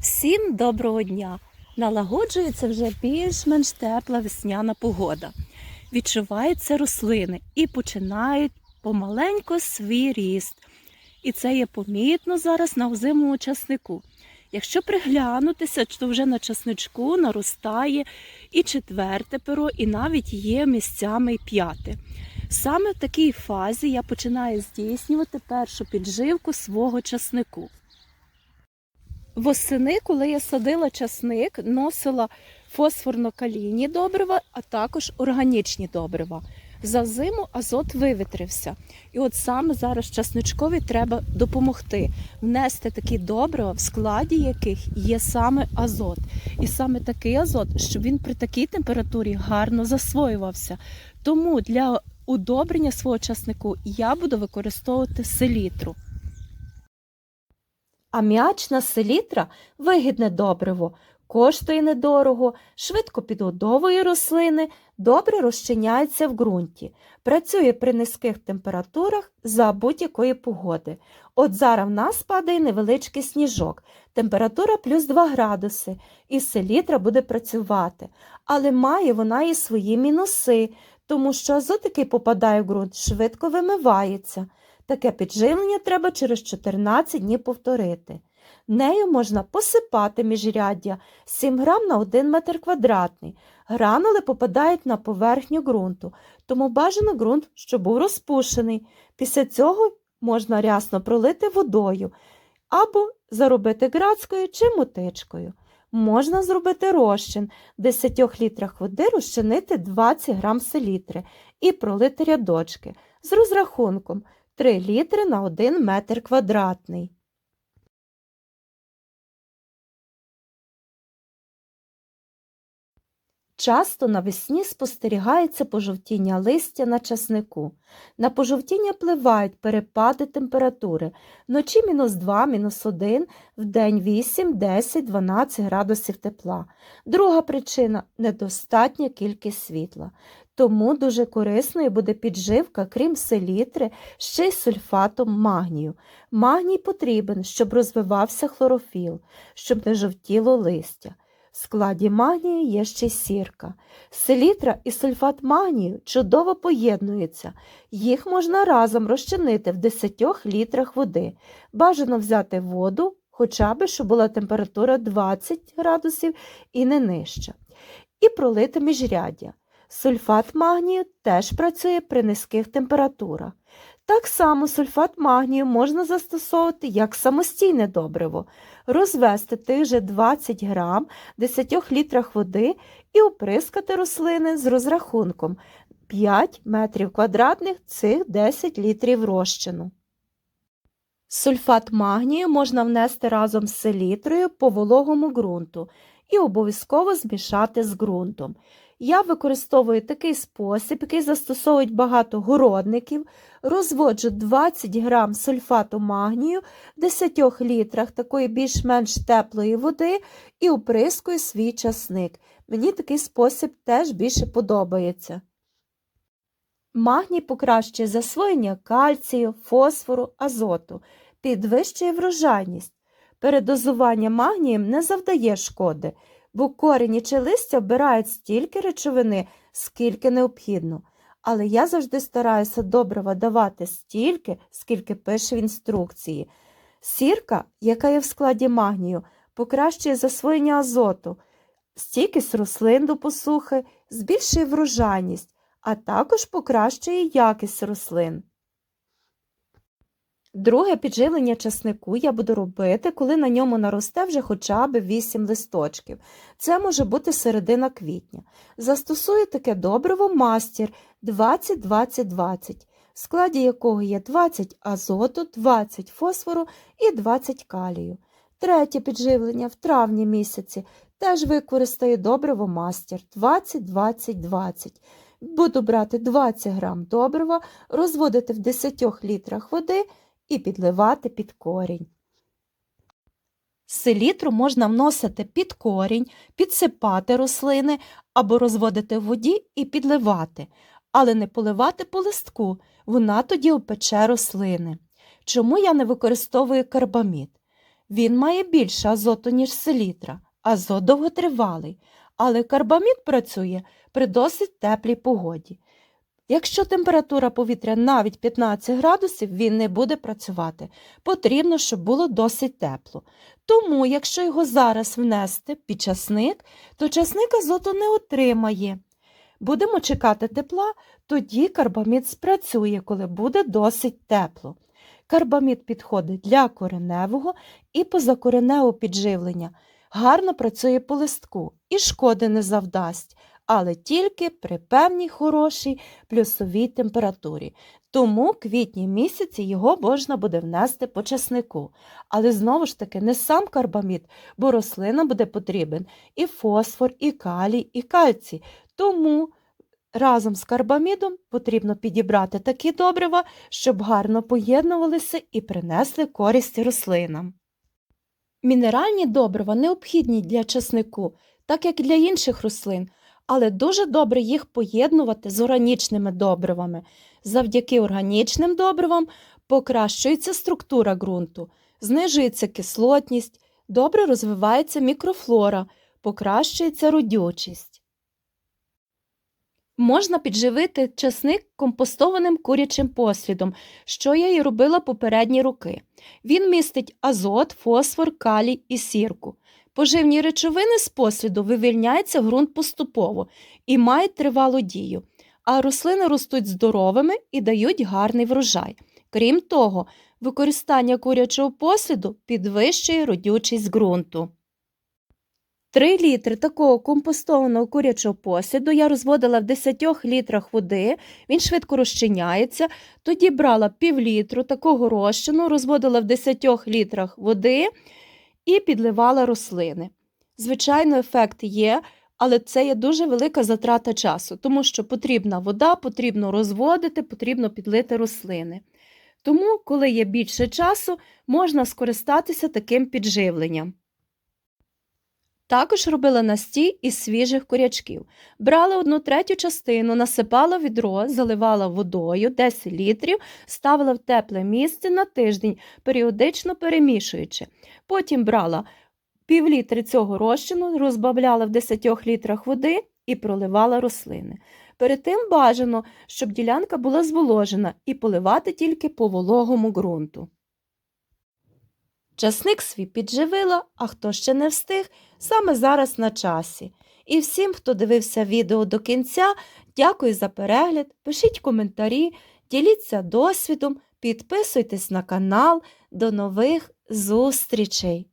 Всім доброго дня! Налагоджується вже більш-менш тепла весняна погода. Відчуваються рослини і починають помаленько свій ріст. І це є помітно зараз на озимому часнику. Якщо приглянутися, то вже на часничку наростає і четверте перо, і навіть є місцями й п'яте. Саме в такій фазі я починаю здійснювати першу підживку свого часнику. Восени, коли я садила часник, носила фосфорно-калійні добрива, а також органічні добрива. За зиму азот вивітрився. І от саме зараз часничкові треба допомогти внести такі добрива, в складі яких є саме азот. І саме такий азот, щоб він при такій температурі гарно засвоювався. Тому для удобрення свого часнику я буду використовувати селітру. Аміачна селітра вигідне добриво, коштує недорого, швидко підгодовує рослини, добре розчиняється в ґрунті, працює при низьких температурах за будь-якої погоди. От зараз в нас падає невеличкий сніжок, температура плюс 2 градуси, і селітра буде працювати. Але має вона і свої мінуси, тому що азот, який попадає в ґрунт, швидко вимивається. Таке підживлення треба через 14 днів повторити. Нею можна посипати міжряддя 7 грам на 1 метр квадратний. Гранули попадають на поверхню ґрунту, тому бажано ґрунт, щоб був розпушений. Після цього можна рясно пролити водою або заробити градською чи мутичкою. Можна зробити розчин в 10 літрах води розчинити 20 грам селітри і пролити рядочки з розрахунком 3 літри на 1 метр квадратний. Часто навесні спостерігається пожовтіння листя на часнику. На пожовтіння пливають перепади температури. Вночі мінус 2, мінус 1, вдень 8, 10, 12 градусів тепла. Друга причина недостатня кількість світла. Тому дуже корисною буде підживка, крім селітри, ще й сульфатом магнію. Магній потрібен, щоб розвивався хлорофіл, щоб не жовтіло листя. В складі магнію є ще й сірка. Селітра і сульфат магнію чудово поєднуються. Їх можна разом розчинити в 10 літрах води. Бажано взяти воду, хоча б, щоб була температура 20 градусів і не нижча. І пролити міжряддя. Сульфат магнію теж працює при низьких температурах. Так само сульфат магнію можна застосовувати як самостійне добриво, розвести тих же 20 грам в 10 літрах води і оприскати рослини з розрахунком 5 метрів квадратних цих 10 літрів розчину. Сульфат магнію можна внести разом з селітрою по вологому ґрунту і обов'язково змішати з ґрунтом. Я використовую такий спосіб, який застосовують багато городників. Розводжу 20 грам сульфату магнію в 10 літрах такої більш-менш теплої води і оприскую свій часник. Мені такий спосіб теж більше подобається. Магній покращує засвоєння кальцію, фосфору, азоту, підвищує врожайність. Передозування магнієм не завдає шкоди бо корені чи листя вбирають стільки речовини, скільки необхідно. Але я завжди стараюся добрива давати стільки, скільки пише в інструкції. Сірка, яка є в складі магнію, покращує засвоєння азоту, стійкість рослин до посухи, збільшує врожайність, а також покращує якість рослин. Друге підживлення часнику я буду робити, коли на ньому наросте вже хоча б 8 листочків. Це може бути середина квітня. Застосую таке добриво мастір 20-20-20, в складі якого є 20 азоту, 20 фосфору і 20 калію. Третє підживлення в травні місяці теж використаю добриво мастер 20-20-20. Буду брати 20 грам добрива, розводити в 10 літрах води і підливати під корінь. Селітру можна вносити під корінь, підсипати рослини або розводити в воді і підливати, але не поливати по листку, вона тоді опече рослини. Чому я не використовую карбамід? Він має більше азоту, ніж селітра. Азот довготривалий, але карбамід працює при досить теплій погоді. Якщо температура повітря навіть 15 градусів, він не буде працювати. Потрібно, щоб було досить тепло. Тому, якщо його зараз внести під часник, то часник азоту не отримає. Будемо чекати тепла, тоді карбамід спрацює, коли буде досить тепло. Карбамід підходить для кореневого і позакореневого підживлення. Гарно працює по листку і шкоди не завдасть, але тільки при певній хорошій плюсовій температурі. Тому квітні місяці його можна буде внести по часнику. Але знову ж таки не сам карбамід, бо рослинам буде потрібен і фосфор, і калій, і кальцій. Тому разом з карбамідом потрібно підібрати такі добрива, щоб гарно поєднувалися і принесли користь рослинам. Мінеральні добрива необхідні для часнику, так як і для інших рослин, але дуже добре їх поєднувати з органічними добривами. Завдяки органічним добривам покращується структура ґрунту, знижується кислотність, добре розвивається мікрофлора, покращується родючість. Можна підживити часник компостованим курячим послідом, що я і робила попередні роки. Він містить азот, фосфор, калій і сірку. Поживні речовини з посліду вивільняються в ґрунт поступово і мають тривалу дію, а рослини ростуть здоровими і дають гарний врожай. Крім того, використання курячого посліду підвищує родючість ґрунту. 3 літри такого компостованого курячого посліду я розводила в 10 літрах води, він швидко розчиняється. Тоді брала півлітру такого розчину, розводила в 10 літрах води і підливала рослини. Звичайно, ефект є, але це є дуже велика затрата часу, тому що потрібна вода, потрібно розводити, потрібно підлити рослини. Тому, коли є більше часу, можна скористатися таким підживленням. Також робила настій із свіжих курячків. Брала одну третю частину, насипала відро, заливала водою 10 літрів, ставила в тепле місце на тиждень, періодично перемішуючи. Потім брала півлітри цього розчину, розбавляла в 10 літрах води і проливала рослини. Перед тим бажано, щоб ділянка була зволожена і поливати тільки по вологому ґрунту. Часник свій підживила, а хто ще не встиг, саме зараз на часі. І всім, хто дивився відео до кінця, дякую за перегляд, пишіть коментарі, діліться досвідом, підписуйтесь на канал. До нових зустрічей!